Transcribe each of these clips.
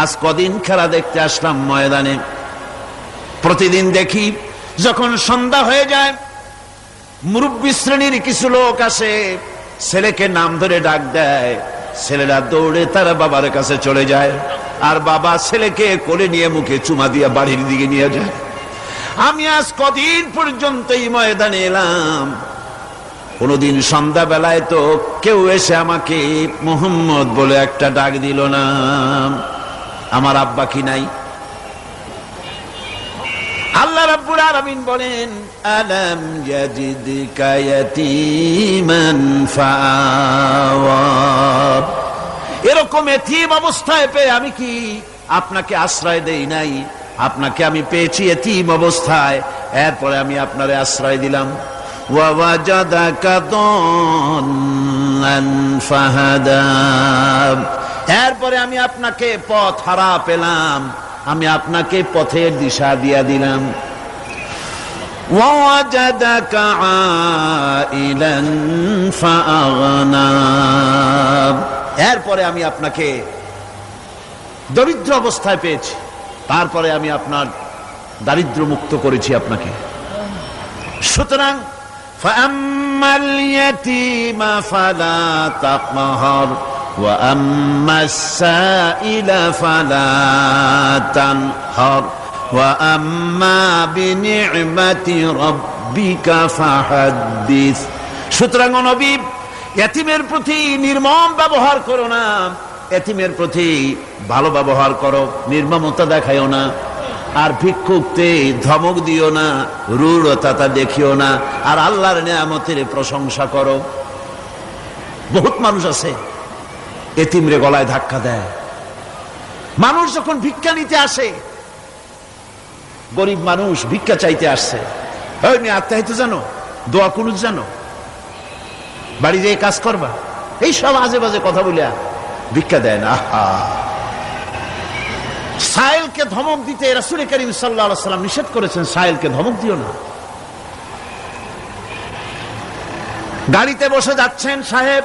আজ কদিন খেলা দেখতে আসলাম ময়দানে। প্রতিদিন দেখি যখন সন্ধ্যা হয়ে যায়, মুরব্বী শ্রেণির কিছু লোক আসে, ছেলেকে নাম ধরে ডাক দেয়। ছেলেরা দৌড়ে তারা বাবার কাছে চলে যায় আর বাবা ছেলেকে কোলে নিয়ে মুখে চুমা দিয়ে বাড়ির দিকে নিয়ে যায়। আমি আজ কদিন পর্যন্ত এই ময়দানে এলাম। কোনদিন সন্ধ্যা বেলায় তো কেউ এসে আমাকে মোহাম্মদ বলে একটা ডাক দিল না। আমার আব্বা কি নাই? আল্লাহ রাব্বুল আলামিন বলেন, আলাম ইয়াজিদকা ইয়াতীমান ফাআওয়া এরকম এতিম অবস্থায় পেয়ে আমি কি আপনাকে আশ্রয় দেই নাই? আপনাকে আমি পেয়েছি এতিম অবস্থায়, এরপরে আমি আপনারে আশ্রয় দিলাম। ওয়াওয়াজাদাকা দল্লান ফাহাদা। এরপরে আমি আপনাকে পথ হারা পেলাম আমি আপনাকে পথের দিশা দিয়া দিলাম ووجدك عائلا فأغنى এরপরে আমি আপনাকে দরিদ্র অবস্থায় পেয়েছি তারপরে আমি আপনার দারিদ্র মুক্ত করেছি আপনাকে সুতরাং فأما اليتيم فلا تقهر وأما السائل فلا تنهر وأما بنعمة ربك فحدث সুতরাং নবী এতিমের প্রতি নির্মম ব্যবহার করো না এতিমের প্রতি ভালো ব্যবহার করো নির্মমতা দেখাইও না আর ভিক্ষুকতে ধমক দিও না রূঢ়তা দেখিও না আর আল্লাহর নিয়ামতের প্রশংসা করো বহুত মানুষ আছে এতিমরে গলায় ধাক্কা দেয়। মানুষ যখন ভিক্ষা নিতে আসে, গরিব মানুষ ভিক্ষা চাইতে আসছে। আত্মাহিত জানো? দোয়া কুনুজ জানো? বাড়ি যেয়ে কাজ করবা? এই সব আজে বাজে কথা বলিয়া ভিক্ষা দেয় না। সাহেলকে ধমক দিতে রাসুল করিম সাল্লাম নিষেধ করেছেন সাহেলকে ধমক দিও না। গাড়িতে বসে যাচ্ছেন সাহেব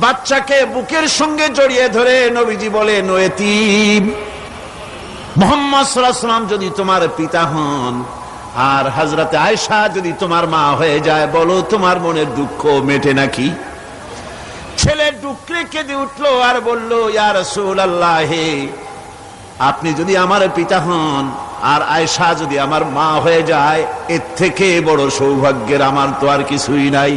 বাচ্চাকে বুকের সঙ্গে জড়িয়ে ধরে নবীজি বলে নয়েতিম মোহাম্মদ যদি তোমার পিতা হন আর হাজরাতে আয়সা যদি তোমার মা হয়ে যায়, বলো তোমার মনের দুঃখ মেটে নাকি? ছেলে ডুকরে কেঁদে উঠল আর বলল ইয়ার রসুল আপনি যদি আমার পিতা হন আর আয়সা যদি আমার মা হয়ে যায়, এর থেকে বড় সৌভাগ্যের আমার তো আর কিছুই নাই।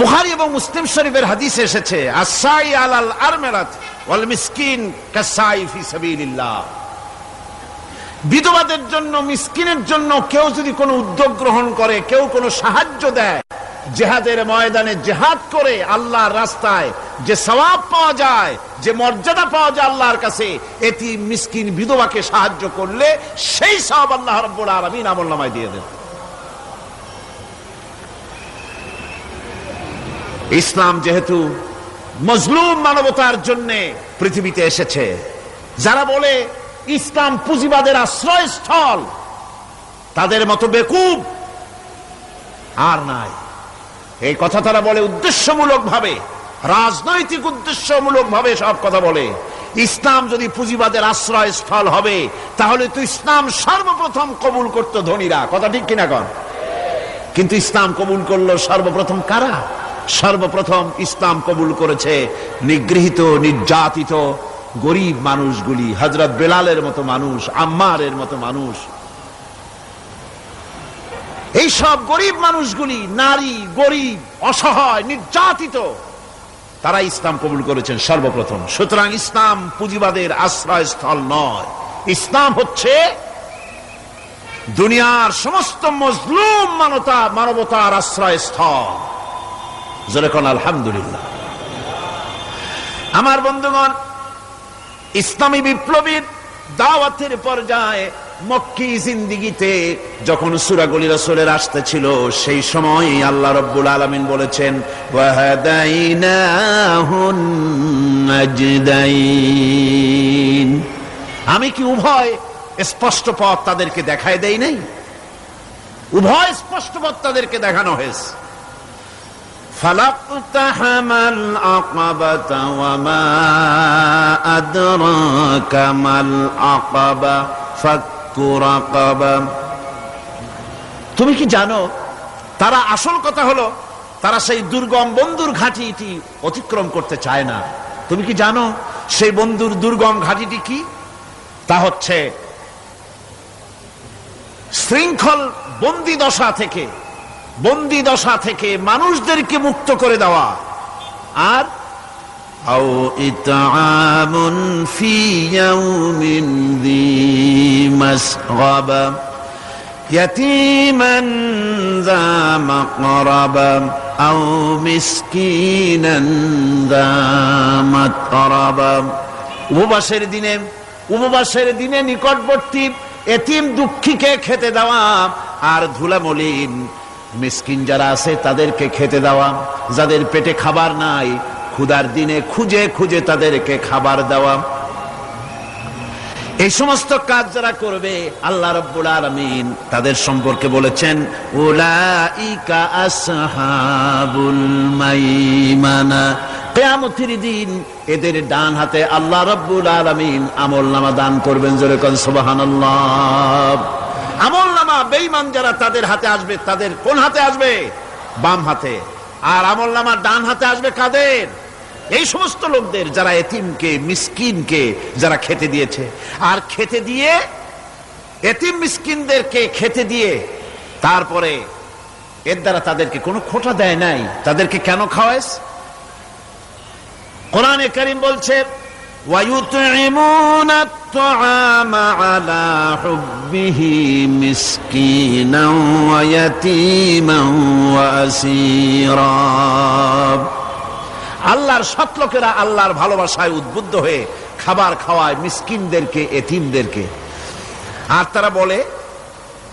বুহারি এবং মুসলিম শরীফের হাদিস এসেছে আসাই আলাল আরমেলাত ওয়াল মিসকিন কাসাই ফি সাবিলিল্লাহ। বিধবাদের জন্য, মিসকিনের জন্য কেউ যদি কোনো উদ্যোগ গ্রহণ করে, কেউ কোনো সাহায্য দেয়, জেহাদের ময়দানে জেহাদ করে আল্লাহর রাস্তায় যে সওয়াব পাওয়া যায়, যে মর্যাদা পাওয়া যায় আল্লাহর কাছে, এটি মিসকিন বিধবাকে সাহায্য করলে সেই সব আল্লাহ রব্বুল আলামিন আমল নামায় দিয়ে দেন। ইসলাম যেহেতু মজলুম মানবতার জন্য পৃথিবীতে এসেছে, যারা বলে ইসলাম পুঁজিবাদের আশ্রয়স্থল, তাদের মতো বেকুব আর নাই। এই কথা তারা বলে উদ্দেশ্যমূলক ভাবে রাজনৈতিক উদ্দেশ্যমূলক ভাবে সব কথা বলে। ইসলাম যদি পুঁজিবাদের আশ্রয়স্থল হবে, তাহলে তো ইসলাম সর্বপ্রথম কবুল করতো ধনীরা। কথা ঠিক কিনা কন? কিন্তু ইসলাম কবুল করল সর্বপ্রথম কারা? সর্বপ্রথম ইসলাম কবুল করেছে নিগৃহীত, নির্যাতিত গরিব মানুষগুলি হজরত বেলালের মতো মানুষ, আম্মারের মতো মানুষ। এই সব গরিব মানুষগুলি নারী, গরিব, অসহায়, নির্যাতিত, তারা ইসলাম কবুল করেছেন সর্বপ্রথম। সুতরাং ইসলাম পুঁজিবাদের আশ্রয়স্থল নয়। ইসলাম হচ্ছে দুনিয়ার সমস্ত মজলুম মানবতা, মানবতার আশ্রয়স্থল। যেরকম আলহামদুলিল্লাহ। আমার বন্ধুগণ, ইসলামী বিপ্লবীর দাওয়াতের পর্যায়ে মক্কি জিন্দিগিতে যখন সুরাগুলি রসুলের আসতে ছিল, সেই সময় আল্লাহ রব্বুল আলমিন বলেছেন আমি কি উভয় স্পষ্ট পথ তাদেরকে দেখায় দেই নাই? উভয় স্পষ্ট পথ তাদেরকে দেখানো হয়েছে। فلاقتحم العقبة وما أدراك ما العقبة فك رقبة তুমি কি জানো তারা আসল কথা হলো তারা সেই দুর্গম বন্ধুর ঘাটিটি অতিক্রম করতে চায় না তুমি কি জানো সেই বন্ধুর দুর্গম ঘাটিটি কি তা হচ্ছে শৃঙ্খল বন্দি দশা থেকে বন্দি দশা থেকে মানুষদেরকে মুক্ত করে দেওয়া আর أو إطعام في يوم ذي مسغبة يتيما ذا مقربة أو مسكينا ذا متربة উপবাসের দিনে উপবাসের দিনে নিকটবর্তী এতিম দুঃখীকে খেতে দেওয়া আর ধুলামলিন মিসকিন যারা আছে, তাদেরকে খেতে দেওয়া। যাদের পেটে খাবার নাই, ক্ষুধার দিনে খুঁজে খুঁজে তাদেরকে খাবার দেওয়া। এই সমস্ত কাজ যারা করবে, আল্লাহ রব্বুল আলমিন তাদের সম্পর্কে বলেছেন দিন এদের ডান হাতে আল্লাহ রব্বুল আলমিন আমল নামা দান করবেন, জোরে কন সুবহানাল্লাহ। আমল নামা বেঈমান যারা তাদের হাতে আসবে, তাদের কোন হাতে আসবে? বাম হাতে। আর আমল নামা ডান হাতে আসবে কাদের? এই সমস্ত লোকদের যারা এতিমকে, মিসকিনকে যারা খেতে দিয়েছে। আর খেতে দিয়ে, এতিম মিসকিনদেরকে খেতে দিয়ে, তারপরে এর দ্বারা তাদেরকে কোনো খোটা দেয় নাই। তাদেরকে কেন খাওয়াইস? কোরআনে করিম বলছে ويطعمون الطعام على حبه مسكينا ويتيما وأسيرا আল্লাহর সৎ লোকেরা আল্লাহর ভালোবাসায় উদ্বুদ্ধ হয়ে খাবার খাওয়ায় মিসকিনদেরকে এতিমদেরকে আর তারা বলে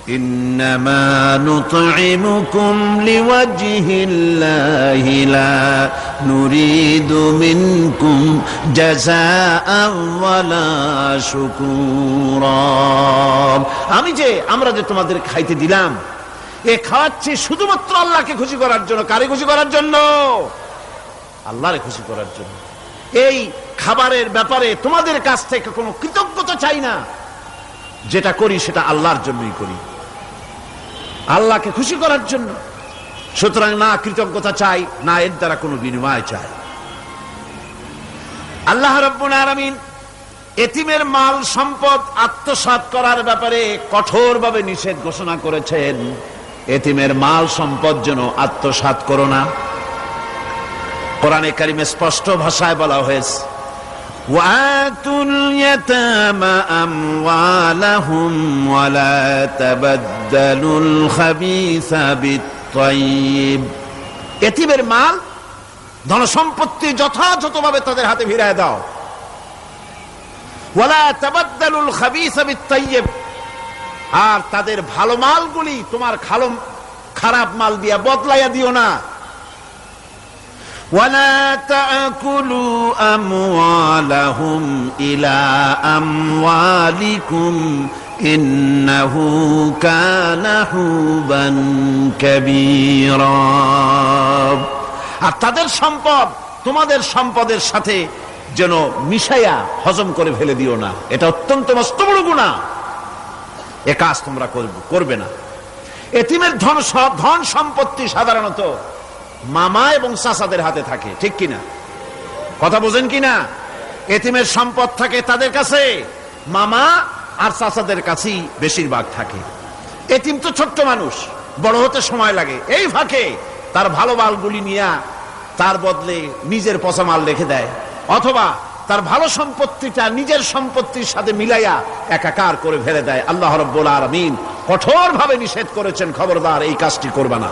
إنما نطعمكم لوجه الله لا نريد منكم جزاء ولا شكورا আমি যে আমরা যে তোমাদের খাইতে দিলাম এ খাওয়াচ্ছি শুধুমাত্র আল্লাহকে খুশি করার জন্য কারে খুশি করার জন্য আল্লাহরে খুশি করার জন্য এই খাবারের ব্যাপারে তোমাদের কাছ থেকে কোনো কৃতজ্ঞতা চাই না যেটা করি সেটা আল্লাহর জন্যই করি আল্লাহকে খুশি করার জন্য। সুতরাং না কৃতজ্ঞতা চাই, না এর দ্বারা কোনো বিনিময় চাই। আল্লাহ রব্বুল আলামিন এতিমের মাল, সম্পদ আত্মসাৎ করার ব্যাপারে কঠোরভাবে নিষেধ ঘোষণা করেছেন। এতিমের মাল, সম্পদ যেন আত্মসাৎ করো না। কোরআনে কারিমে স্পষ্ট ভাষায় বলা হয়েছে وآتوا اليتامى أموالهم ولا تبدلوا الخبيث بالطيب এতিমের মাল ধন সম্পত্তি যথাযথভাবে তাদের হাতে ফিরায় দাও ওয়ালা তাবাদ্দালুল খাবিসা বিত্তাইয়্যিব আর তাদের ভালো মালগুলি তোমার খালো খারাপ মাল দিয়া বদলাইয়া দিও না ولا تأكلوا أموالهم إلى أموالكم إنه كان حوبا كبيرا আর তাদের সম্পদ তোমাদের সম্পদের সাথে যেন মিশাইয়া হজম করে ফেলে দিও না এটা অত্যন্ত মস্ত বড় গুণা এ কাজ তোমরা করবে- করবে না এতিমের ধন সব ধন সম্পত্তি সাধারণত মামা এবং চাচাদের হাতে থাকে, ঠিক কিনা? কথা বোঝেন কিনা? এতিমের সম্পদ থাকে তাদের কাছে, মামা আর চাচাদের কাছেই বেশিরভাগ থাকে। এতিম তো ছোট্ট মানুষ, বড় হতে সময় লাগে। এই ফাঁকে তার ভালো মালগুলি নিয়া তার বদলে নিজের পচা মাল রেখে দেয়, অথবা তার ভালো সম্পত্তিটা নিজের সম্পত্তির সাথে মিলাইয়া একাকার করে ফেলে দেয়। আল্লাহ রব্বুল আলমিন কঠোরভাবে নিষেধ করেছেন, খবরদার, এই কাজটি করবে না।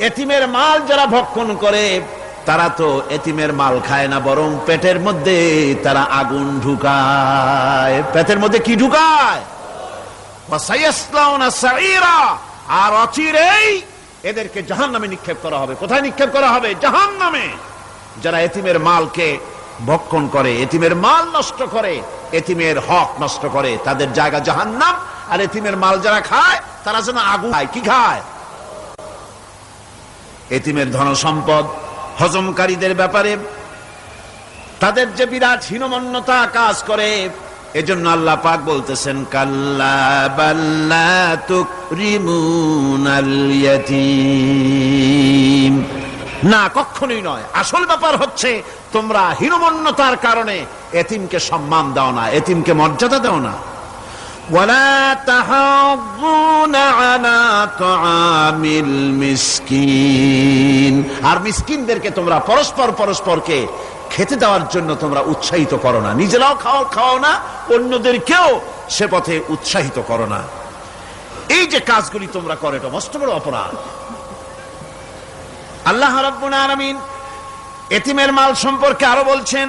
এতিমের মাল যারা ভক্ষণ করে, তারা তো এতিমের মাল খায় না, বরং পেটের মধ্যে তারা আগুন ঢুকায়। পেটের মধ্যে কি ঢুকায়। আর অচিরেই এদেরকে জাহান নামে নিক্ষেপ করা হবে। কোথায় নিক্ষেপ করা হবে? জাহান নামে যারা এতিমের মালকে ভক্ষণ করে, এতিমের মাল নষ্ট করে, এতিমের হক নষ্ট করে, তাদের জায়গা জাহান্নাম। আর এতিমের মাল যারা খায়, তারা যেন আগুন খায় কি খায়? এতিমের ধন সম্পদ হজমকারীদের ব্যাপারে, তাদের যে বিরাট হীনমন্যতা কাজ করে, এজন্য আল্লাহ পাক বলতেছেন, কাল্লা বাল্লা তুকরিমুনাল না, কখনোই নয়। আসল ব্যাপার হচ্ছে, তোমরা হীনমন্যতার কারণে এতিমকে সম্মান দাও না, এতিমকে মর্যাদা দাও না। ولا تحضون على طعام المسكين আর মিসকিনদেরকে তোমরা পরস্পর পরস্পরকে খেতে দেওয়ার জন্য তোমরা উৎসাহিত করো না নিজেরাও খাও খাও না অন্যদেরকেও সে পথে উৎসাহিত করো না এই যে কাজগুলি তোমরা করো এটা মস্ত বড় অপরাধ আল্লাহ রাব্বুল আলামিন এতিমের মাল সম্পর্কে আরো বলছেন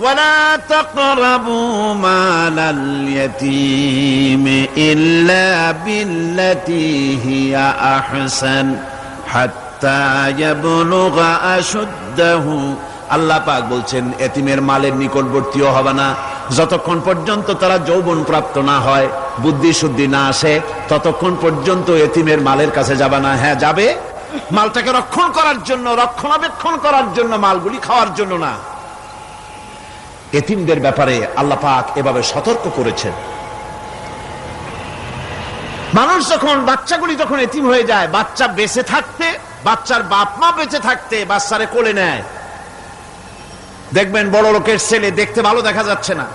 ولا تقربوا مال اليتيم إلا بالتي هي أحسن حتى يبلغ أشده আল্লাহ পাক বলছেন এতিমের মালের নিকটবর্তীও হবে না যতক্ষণ পর্যন্ত তারা যৌবন প্রাপ্ত না হয় বুদ্ধি শুদ্ধি না আসে ততক্ষণ পর্যন্ত এতিমের মালের কাছে যাবে না হ্যাঁ যাবে মালটাকে রক্ষণ করার জন্য রক্ষণাবেক্ষণ করার জন্য মালগুলি খাওয়ার জন্য না এতিমদের ব্যাপারে আল্লাহ পাক এভাবে সতর্ক করেছেন। মানুষ যখন, বাচ্চাগুলি যখন এতিম হয়ে যায়, বাচ্চা বেঁচে থাকতে, বাচ্চার বাপ মা বেঁচে থাকতে বাচ্চারে কোলে নেয়। দেখবেন বড় লোকের ছেলে দেখতে ভালো দেখা যাচ্ছে না।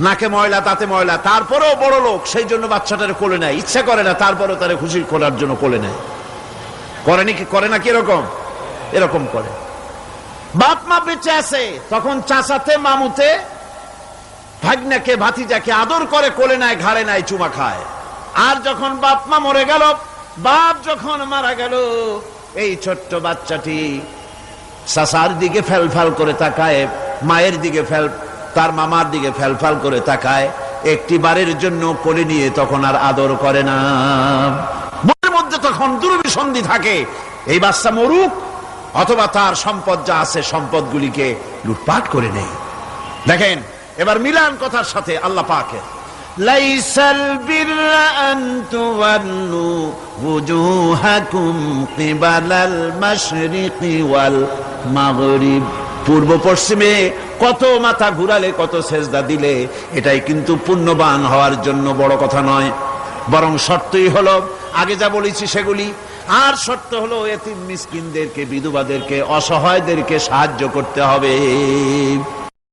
নাকে ময়লা, তাতে ময়লা, তারপরেও বড় লোক, সেই জন্য বাচ্চাটারে কোলে নেয়। ইচ্ছা করে না, তারপরেও তারা খুশি করার জন্য কোলে নেয়। করে নাকি করে না কি এরকম? এরকম করে। বাপ মা বেঁচে আছে, তখন চাচাতে, মামুতে, ভাগ্নাকে, ভাতিজাকে আদর করে, কোলে নেয়, ঘাড়ে নেয়, চুমা খায়। আর যখন বাপ মা মরে গেল, বাপ যখন মারা গেল, এই ছোট্ট বাচ্চাটি চাচার দিকে ফেলফাল করে তাকায়, মায়ের দিকে ফেল, তার মামার দিকে ফেল ফেলফাল করে তাকায়, একটি বারের জন্য কোলে নিয়ে তখন আর আদর করে না। মনের মধ্যে তখন দুর্বিসন্ধি থাকে, এই বাচ্চা মরুক অথবা তার সম্পদ যা আছে সম্পদগুলিকে লুটপাট করে নেই। দেখেন এবার মিলান কথার সাথে আল্লাহ পাকে। লাইসাল বিররা আন তুওয়াল্লু ওয়ুজুহাকুম কিবালাল মাশরিকি ওয়াল মাগরিব। পূর্ব পশ্চিমে কত মাথা ঘুরালে কত সেজদা দিলে এটাই কিন্তু পুণ্যবান হওয়ার জন্য বড় কথা নয়। বরং শর্তই হলো আগে যা বলেছি সেগুলি আর শর্ত হলো এতিম মিসকিনদেরকে বিধবাদেরকে অসহায়দেরকে সাহায্য করতে হবে।